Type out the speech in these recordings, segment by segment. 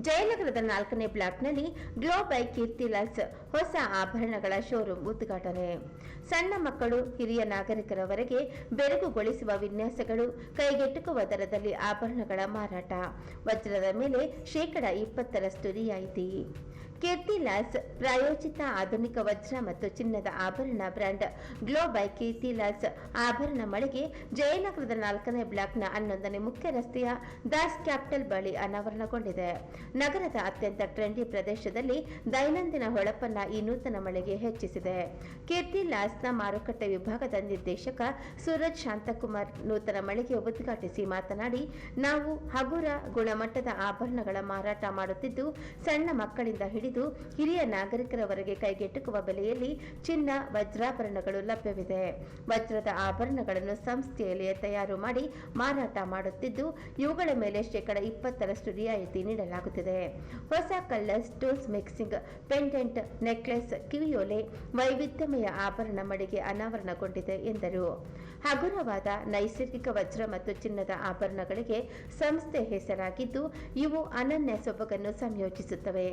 ಜಯನಗರದ ನಾಲ್ಕನೇ ಬ್ಲಾಕ್ನಲ್ಲಿ glow by Kirtilals ಹೊಸ ಆಭರಣಗಳ ಶೋರೂಮ್ ಉದ್ಘಾಟನೆ. ಸಣ್ಣ ಮಕ್ಕಳು, ಹಿರಿಯ ನಾಗರಿಕರವರೆಗೆ ಬೆರಗುಗೊಳಿಸುವ ವಿನ್ಯಾಸಗಳು, ಕೈಗೆಟುಕುವ ದರದಲ್ಲಿ ಆಭರಣಗಳ ಮಾರಾಟ. ವಜ್ರದ ಮೇಲೆ ಶೇಕಡ ಇಪ್ಪತ್ತರಷ್ಟು ರಿಯಾಯಿತಿ. ಕೀರ್ತಿಲಾಲ್ಸ್ ಪ್ರಾಯೋಜಿತ ಆಧುನಿಕ ವಜ್ರ ಮತ್ತು ಚಿನ್ನದ ಆಭರಣ ಬ್ರ್ಯಾಂಡ್ ಗ್ಲೋ ಬೈ ಕೀರ್ತಿಲಾಲ್ಸ್ ಆಭರಣ ಮಳಿಗೆ ಜಯನಗರದ ನಾಲ್ಕನೇ ಬ್ಲಾಕ್ನ ಹನ್ನೊಂದನೇ ಮುಖ್ಯ ರಸ್ತೆಯ ದಾಸ್ ಕ್ಯಾಪಿಟಲ್ ಬಳಿ ಅನಾವರಣಗೊಂಡಿದೆ. ನಗರದ ಅತ್ಯಂತ ಟ್ರೆಂಡಿ ಪ್ರದೇಶದಲ್ಲಿ ದೈನಂದಿನ ಹೊಳಪನ್ನ ಈ ನೂತನ ಮಳಿಗೆ ಹೆಚ್ಚಿಸಿದೆ. ಕೀರ್ತಿ ಲಾಸ್ನ ಮಾರುಕಟ್ಟೆ ವಿಭಾಗದ ನಿರ್ದೇಶಕ ಸೂರಜ್ ಶಾಂತಕುಮಾರ್ ನೂತನ ಮಳಿಗೆ ಉದ್ಘಾಟಿಸಿ ಮಾತನಾಡಿ, ನಾವು ಹಗುರ ಗುಣಮಟ್ಟದ ಆಭರಣಗಳ ಮಾರಾಟ ಮಾಡುತ್ತಿದ್ದು, ಸಣ್ಣ ಮಕ್ಕಳಿಂದ ಹಿಡಿದು ಹಿರಿಯ ನಾಗರಿಕರವರೆಗೆ ಕೈಗೆಟುಕುವ ಬೆಲೆಯಲ್ಲಿ ಚಿನ್ನ, ವಜ್ರಾಭರಣಗಳು ಲಭ್ಯವಿದೆ. ವಜ್ರದ ಆಭರಣಗಳನ್ನು ಸಂಸ್ಥೆಯಲ್ಲಿ ತಯಾರು ಮಾಡಿ ಮಾರಾಟ ಮಾಡುತ್ತಿದ್ದು, ಇವುಗಳ ಮೇಲೆ ಶೇಕಡ ಇಪ್ಪತ್ತರಷ್ಟು ರಿಯಾಯಿತಿ ನೀಡಲಾಗುತ್ತಿದೆ. ಹೊಸ colour stones mixing, pendant, necklace, ಕಿವಿಯೋಲೆ ವೈವಿಧ್ಯಮಯ ಆಭರಣ ಮಳಿಗೆ ಅನಾವರಣಗೊಂಡಿದೆ ಎಂದರು. ಹಗುರವಾದ ನೈಸರ್ಗಿಕ ವಜ್ರ ಮತ್ತು ಚಿನ್ನದ ಆಭರಣಗಳಿಗೆ ಸಂಸ್ಥೆ ಹೆಸರಾಗಿದ್ದು, ಇವು ಅನನ್ಯ ಸೊಬಗನ್ನು ಸಂಯೋಜಿಸುತ್ತವೆ.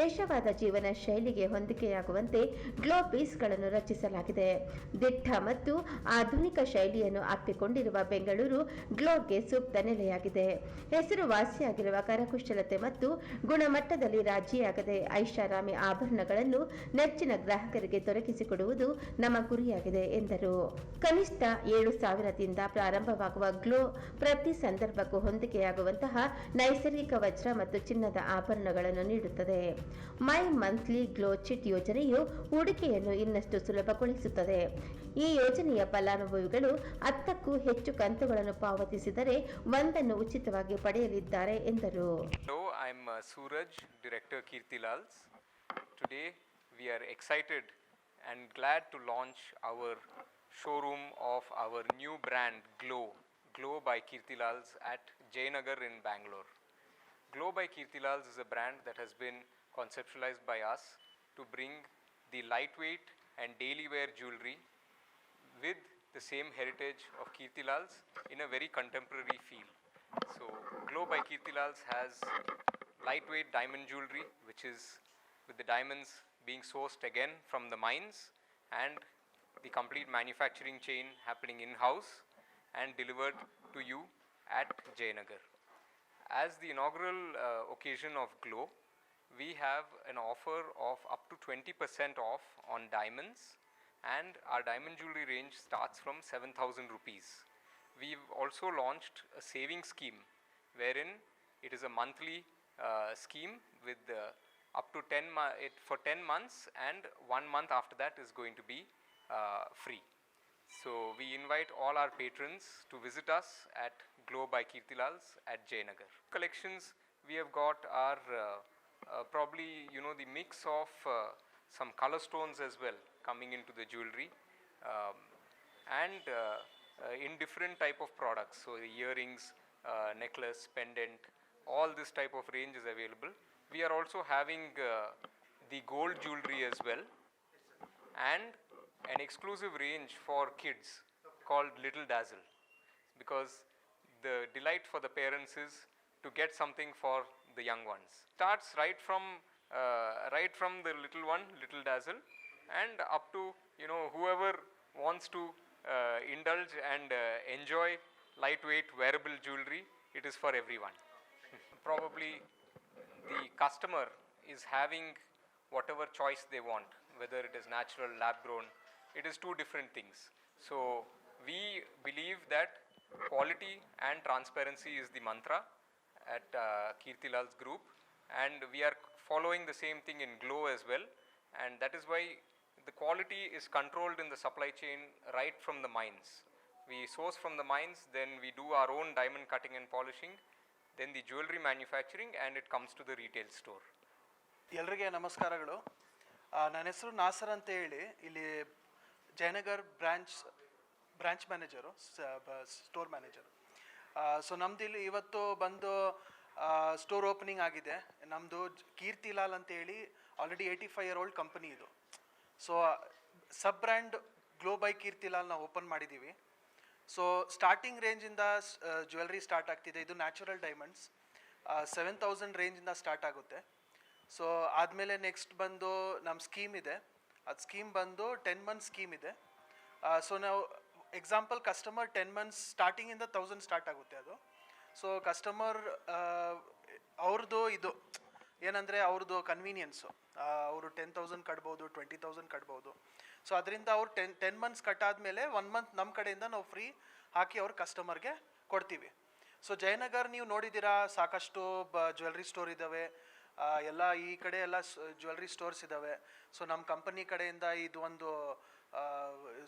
ವಿಶೇಷವಾದ ಜೀವನ ಶೈಲಿಗೆ ಹೊಂದಿಕೆಯಾಗುವಂತೆ ಗ್ಲೋ ಪೀಸ್ಗಳನ್ನು ರಚಿಸಲಾಗಿದೆ. ದಿಟ್ಟ ಮತ್ತು ಆಧುನಿಕ ಶೈಲಿಯನ್ನು ಅಪ್ಪಿಕೊಂಡಿರುವ ಬೆಂಗಳೂರು ಗ್ಲೋಗೆ ಸೂಕ್ತ ನೆಲೆಯಾಗಿದೆ. ಹೆಸರುವಾಸಿಯಾಗಿರುವ ಕರಕುಶಲತೆ ಮತ್ತು ಗುಣಮಟ್ಟದಲ್ಲಿ ರಾಜಿಯಾಗದೆ ಐಷಾರಾಮಿ ಆಭರಣಗಳನ್ನು ನೆಚ್ಚಿನ ಗ್ರಾಹಕರಿಗೆ ದೊರಕಿಸಿಕೊಡುವುದು ನಮ್ಮ ಗುರಿಯಾಗಿದೆ, ಎಂದರು. ಕನಿಷ್ಠ ಏಳು ಸಾವಿರದಿಂದ ಪ್ರಾರಂಭವಾಗುವ ಗ್ಲೋ ಪ್ರತಿ ಸಂದರ್ಭಕ್ಕೂ ಹೊಂದಿಕೆಯಾಗುವಂತಹ ನೈಸರ್ಗಿಕ ವಜ್ರ ಮತ್ತು ಚಿನ್ನದ ಆಭರಣಗಳನ್ನು ನೀಡುತ್ತದೆ. ಮೈ ಮಂತ್ಲಿ ಗ್ಲೋ ಚಿಟ್ ಯೋಜನೆಯು ಹೂಡಿಕೆಯನ್ನು ಇನ್ನಷ್ಟು ಸುಲಭಗೊಳಿಸುತ್ತದೆ. ಈ ಯೋಜನೆಯ ಫಲಾನುಭವಿಗಳು ಹತ್ತಕ್ಕೂ ಹೆಚ್ಚು ಕಂತುಗಳನ್ನು ಪಾವತಿಸಿದರೆ ಒಂದನ್ನು ಉಚಿತವಾಗಿ ಪಡೆಯಲಿದ್ದಾರೆ ಎಂದರು. I I'm Suraj director Kirtilals today we are excited and glad to launch our showroom of our new brand glow glow by Kirtilals at Jayanagar in Bengaluru Glow by Kirti Lals is a brand that has been conceptualized by us to bring the lightweight and daily wear jewelry with the same heritage of Kirtilals in a very contemporary feel. So, Glow by Kirtilals has lightweight diamond jewelry, which is with the diamonds being sourced again from the mines and the complete manufacturing chain happening in house and delivered to you at Jayanagar. As the inaugural uh, occasion of Glow, we have an offer of up to 20% off on diamonds, and our diamond jewelry range starts from 7000 rupees. We've also launched a saving scheme wherein it is a monthly uh, scheme with uh, up to 10 mo- it, for 10 months, and one month after that is going to be uh, free. So we invite all our patrons to visit us at Glow by Kirtilals at Jayanagar. Collections we have got are uh, uh, probably you know the mix of uh, some color stones as well coming into the jewelry um, and uh, uh, in different type of products. So the earrings, uh, necklace, pendant, all this type of range is available. We are also having the gold jewelry as well and an exclusive range for kids called Little Dazzle because the delight for the parents is to get something for the young ones. Starts right from uh, right from the little one, Little Dazzle, and up to you know whoever wants to uh, indulge and uh, enjoy lightweight wearable jewelry. It is for everyone. Probably the customer is having whatever choice they want, whether it is natural, lab grown, it is two different things. So, we believe that quality and transparency is the mantra at uh, Kirtilal's group, and we are following the same thing in Glow as well, and that is why the quality is controlled in the supply chain right from the mines. We source from the mines, then we do our own diamond cutting and polishing, then the jewelry manufacturing, and it comes to the retail store. ಎಲ್ರಿಗೆ ನಮಸ್ಕಾರಗಳು ನನ್ನ ಹೆಸರು ನಾಸರ್ ಅಂತ ಹೇಳಿ ಇಲ್ಲಿ Jayanagar branch branch manager store manager. So ನಮ್ದು ಇಲ್ಲಿ ಇವತ್ತು ಬಂದು ಸ್ಟೋರ್ ಓಪನಿಂಗ್ ಆಗಿದೆ. ನಮ್ಮದು ಕೀರ್ತಿಲಾಲ್ ಅಂತ ಹೇಳಿ already eighty five year old company ಇದು. So, sub brand glow by Kirtilal ನಾವು ಓಪನ್ ಮಾಡಿದ್ದೀವಿ. ಸೊ, ಸ್ಟಾರ್ಟಿಂಗ್ ರೇಂಜಿಂದ ಜ್ಯುವೆಲ್ರಿ ಸ್ಟಾರ್ಟ್ ಆಗ್ತಿದೆ. ಇದು ನ್ಯಾಚುರಲ್ ಡೈಮಂಡ್ಸ್. ಸೆವೆನ್ ತೌಸಂಡ್ ರೇಂಜಿಂದ ಸ್ಟಾರ್ಟ್ ಆಗುತ್ತೆ. ಸೊ, ಆದಮೇಲೆ ನೆಕ್ಸ್ಟ್ ಬಂದು ನಮ್ಮ ಸ್ಕೀಮ್ ಇದೆ. ಅದು ಸ್ಕೀಮ್ ಬಂದು ಟೆನ್ ಮಂತ್ ಸ್ಕೀಮ್ ಇದೆ. ಸೊ ನಾವು ಎಕ್ಸಾಂಪಲ್ ಕಸ್ಟಮರ್ ಟೆನ್ ಮಂತ್ಸ್ ಸ್ಟಾರ್ಟಿಂಗಿಂದ ತೌಸಂಡ್ ಸ್ಟಾರ್ಟ್ ಆಗುತ್ತೆ ಅದು. ಸೊ ಕಸ್ಟಮರ್ ಅವ್ರದ್ದು ಇದು ಏನಂದರೆ ಅವ್ರದ್ದು ಕನ್ವೀನಿಯನ್ಸು ಅವರು ಟೆನ್ ತೌಸಂಡ್ ಕಟ್ಬೋದು ಟ್ವೆಂಟಿ ತೌಸಂಡ್ ಕಟ್ಬೋದು. ಸೊ ಅದರಿಂದ ಅವ್ರು ಟೆನ್ ಟೆನ್ ಮಂತ್ಸ್ ಕಟ್ಟಾದ್ಮೇಲೆ ಒನ್ ಮಂತ್ ನಮ್ಮ ಕಡೆಯಿಂದ ನಾವು ಫ್ರೀ ಹಾಕಿ ಅವ್ರ ಕಸ್ಟಮರ್ಗೆ ಕೊಡ್ತೀವಿ. ಸೊ ಜಯನಗರ್ ನೀವು ನೋಡಿದ್ದೀರಾ, ಸಾಕಷ್ಟು ಬ ಜ್ಯುವೆಲ್ರಿ ಸ್ಟೋರ್ ಇದ್ದಾವೆ ಎಲ್ಲ ಈ ಕಡೆ ಎಲ್ಲ ಜ್ಯುವೆಲ್ರಿ ಸ್ಟೋರ್ಸ್ ಇದ್ದಾವೆ ಸೊ ನಮ್ಮ ಕಂಪನಿ ಕಡೆಯಿಂದ ಇದು ಒಂದು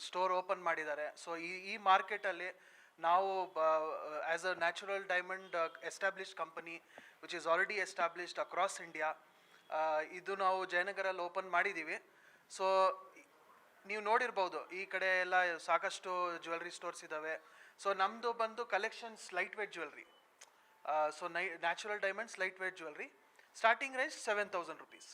ಸ್ಟೋರ್ ಓಪನ್ ಮಾಡಿದ್ದಾರೆ. ಸೊ ಈ ಈ ಮಾರ್ಕೆಟಲ್ಲಿ ನಾವು as a natural diamond established company which is already established across India ಇದು ನಾವು ಜಯನಗರಲ್ಲಿ ಓಪನ್ ಮಾಡಿದ್ದೀವಿ ಸೊ ನೀವು ನೋಡಿರ್ಬೋದು, ಈ ಕಡೆ ಎಲ್ಲ ಸಾಕಷ್ಟು ಜ್ಯುವೆಲ್ರಿ ಸ್ಟೋರ್ಸ್ ಇದ್ದಾವೆ ಸೊ ನಮ್ಮದು ಬಂದು collections light weight jewellery so ನೈ natural diamonds light weight jewellery starting range seven thousand rupees